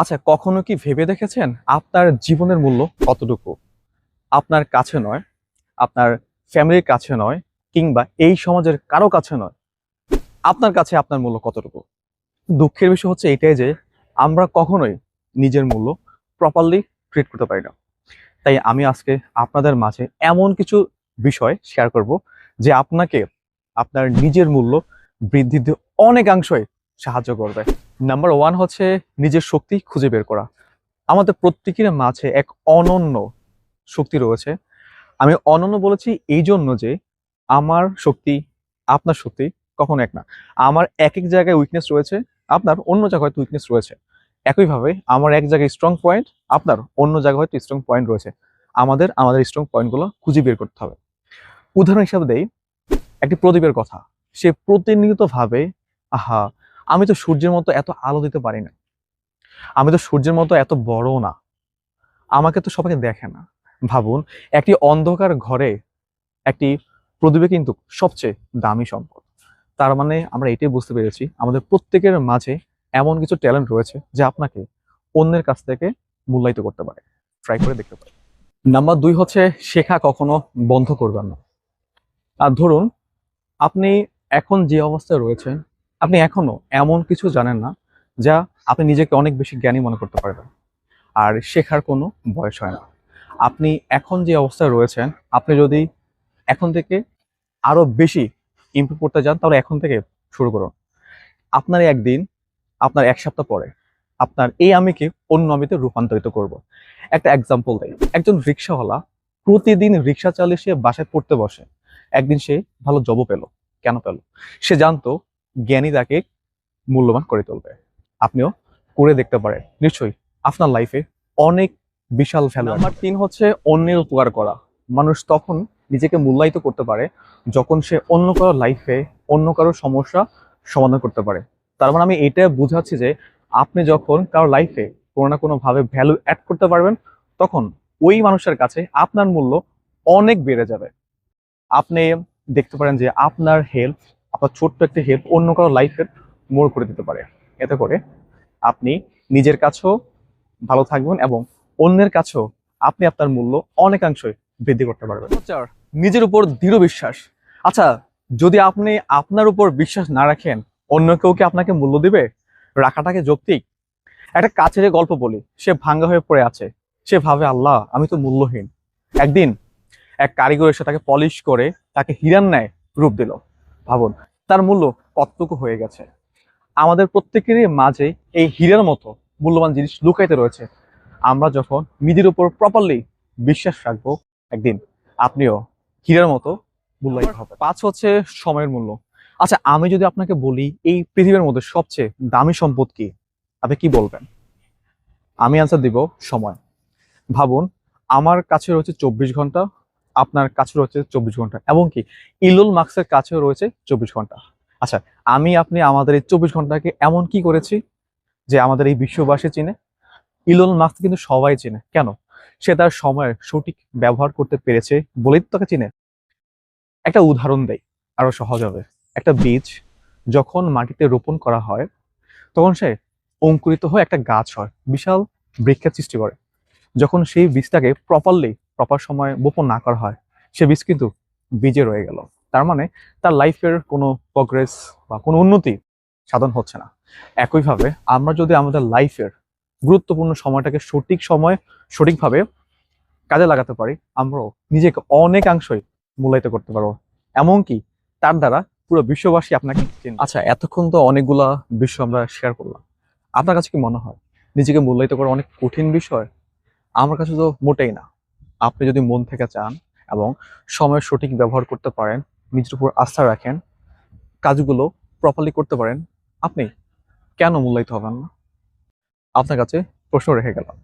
আচ্ছা কখনো কি ভেবে দেখেছেন আপনার জীবনের মূল্য কতটুকু? আপনার কাছে নয়, আপনার ফ্যামিলির কাছে নয়, কিংবা এই সমাজের কারও কাছে নয়। আপনার কাছে আপনার মূল্য কতটুকু? দুঃখের বিষয় হচ্ছে এটাই যে, আমরা কখনোই নিজের মূল্য প্রপারলি ট্রিট করতে পারি না। তাই আমি আজকে আপনাদের মাঝে এমন কিছু বিষয় শেয়ার করব যে আপনাকে আপনার নিজের মূল্য বৃদ্ধিতে অনেকাংশই সাহায্য করবে। নাম্বার ওয়ান হচ্ছে নিজের শক্তি খুঁজে বের করা। আমাদের প্রত্যেকের মাঝে এক অনন্য শক্তি রয়েছে। আমি অনন্য বলেছি এই জন্য যে আমার শক্তি, আপনার শক্তি কখনো এক না। আমার এক এক জায়গায় উইকনেস রয়েছে, আপনার অন্য জায়গায় হয়তো উইকনেস রয়েছে। একইভাবে আমার এক জায়গায় স্ট্রং পয়েন্ট আপনার অন্য জায়গায় হয়তো স্ট্রং পয়েন্ট রয়েছে। আমাদের আমাদের স্ট্রং পয়েন্টগুলো খুঁজে বের করতে হবে। উদাহরণ হিসাবে দেই, একটি প্রদীপের কথা। সে প্রতিনিয়ত ভাবে আহা আমি তো সূর্যের মতো এত আলো দিতে পারি না। আমি তো সূর্যের মতো এত বড় না। আমাকে তো সবাইকে দেখে না। ভাবুন, একটি অন্ধকার ঘরে একটি প্রদীপে কিন্তু সবচেয়ে দামি সম্পদ। তার মানে আমরা এটাই বুঝতে পেরেছি, আমাদের প্রত্যেকের মাঝে এমন কিছু ট্যালেন্ট রয়েছে যা আপনাকে অন্যের কাছ থেকে মূল্যায়িত করতে পারে। ট্রাই করে দেখতে পারে নাম্বার দুই হচ্ছে, শেখা কখনো বন্ধ করবেন না। আর ধরুন, আপনি এখন যে অবস্থায় রয়েছেন আপনি এখনও এমন কিছু জানেন না যা আপনি নিজেকে অনেক বেশি জ্ঞানী মনে করতে পারবেন। আর শেখার কোনো বয়স হয় না। আপনি এখন যে অবস্থায় রয়েছেন, আপনি যদি এখন থেকে আরও বেশি ইমপ্রুভ করতে যান, তাহলে এখন থেকে শুরু করুন। আপনার একদিন, আপনার এক সপ্তাহ পরে, আপনার এই আমিকে অন্য আমিতে রূপান্তরিত করব। একটা এক্সাম্পল দেয় একজন রিক্সাওয়ালা প্রতিদিন রিক্সা চালিয়ে সে বাসায় পড়তে বসে। একদিন সে ভালো জবও পেল, কেন পেল? সে জানতো জ্ঞানী তাকে মূল্যবান করে তুলবে। আপনিও করে দেখতে পারেন। নিশ্চয়ই আপনার লাইফে অনেক বিশাল ভ্যালু নাম্বার তিন হচ্ছে অন্যের উপকার করা। মানুষ তখন নিজেকে মূল্যায়িত করতে পারে যখন সে অন্য কারও লাইফে অন্য কারও সমস্যা সমাধান করতে পারে। তার মানে আমি এটা বুঝাচ্ছি যে আপনি যখন কারও লাইফে কোনো না কোনো ভাবে ভ্যালু অ্যাড করতে পারবেন, তখন ওই মানুষের কাছে আপনার মূল্য অনেক বেড়ে যাবে। আপনি দেখতে পারেন যে আপনার হেল্প আপনার ছোট্ট একটা হেল্প অন্য কারও লাইফের মোড় করে দিতে পারে। এতে করে আপনি নিজের কাছেও ভালো থাকবেন এবং অন্যের কাছেও আপনি আপনার মূল্য অনেকাংশই বৃদ্ধি করতে পারবেন। নিজের উপর দৃঢ় বিশ্বাস। আচ্ছা যদি আপনি আপনার উপর বিশ্বাস না রাখেন, অন্য কেউ কি আপনাকে মূল্য দিবে? রাখাটাকে যৌক্তিক। একটা কাছের গল্প বলি, সে ভাঙ্গা হয়ে পড়ে আছে। সে ভাবে, আল্লাহ, আমি তো মূল্যহীন। একদিন এক কারিগর এসে তাকে পলিশ করে, তাকে হিরান ন্যায় রূপ দিল। ভাবুন, তার মূল্য কতটুকু হয়ে গেছে? আমাদের প্রত্যেকেরই মাঝে এই হীরার মতো মূল্যবান জিনিস লুকাইতে রয়েছে। আমরা যখন নিজের উপর প্রপারলি বিশ্বাস রাখব, একদিন আপনিও হীরার মতো মূল্যায়িত হবে পাঁচ হচ্ছে সময়ের মূল্য। আচ্ছা আমি যদি আপনাকে বলি, এই পৃথিবীর মধ্যে সবচেয়ে দামি সম্পদ কি? আপনি কি বলবেন? আমি আনসার দিব সময়। ভাবুন, আমার কাছে রয়েছে চব্বিশ ঘণ্টা আপনার কাছে রয়েছে চব্বিশ ঘণ্টা এবং কি ইলুল মার্কসের কাছেও রয়েছে চব্বিশ ঘণ্টা। আচ্ছা আমি, আপনি আমাদের এই চব্বিশ ঘন্টাকে এমন কি করেছি যে আমাদের এই বিশ্ববাসী চিনে? ইলন মাস্ক কিন্তু সবাই চিনে। কেন? সে তার সময়ের সঠিক ব্যবহার করতে পেরেছে বলেই তাকে চিনে। একটা উদাহরণ দেয় আরও সহজ হবে। একটা বীজ যখন মাটিতে রোপণ করা হয়, তখন সে অঙ্কুরিত হয়ে একটা গাছ হয়, বিশাল বৃক্ষের সৃষ্টি করে। যখন সেই বীজটাকে প্রপারলি প্রপার সময় বপন না করা হয়, সে বীজ কিন্তু বীজে রয়ে গেল। তার মানে তার লাইফের কোনো প্রগ্রেস বা কোনো উন্নতি সাধন হচ্ছে না। একইভাবে আমরা যদি আমাদের লাইফের গুরুত্বপূর্ণ সময়টাকে সঠিক সময় সঠিকভাবে কাজে লাগাতে পারি, আমরাও নিজেকে অনেকাংশই মূল্যায়িত করতে পারব। এমনকি তার দ্বারা পুরো বিশ্ববাসী আপনাকে আচ্ছা এতক্ষণ তো অনেকগুলা বিষয় আমরা শেয়ার করলাম। আপনার কাছে কি মনে হয়? নিজেকে মূল্যায়িত করা অনেক কঠিন বিষয় আমার কাছে তো মোটেই না। আপনি যদি মন থেকে চান এবং সময় সঠিক ব্যবহার করতে পারেন, নিজের উপর আস্থা রাখেন, কাজগুলো প্রপারলি করতে পারেন, আপনি কেন মূল্যায়িত হবেন না? আপনার কাছে প্রশ্ন রেখে গেলাম।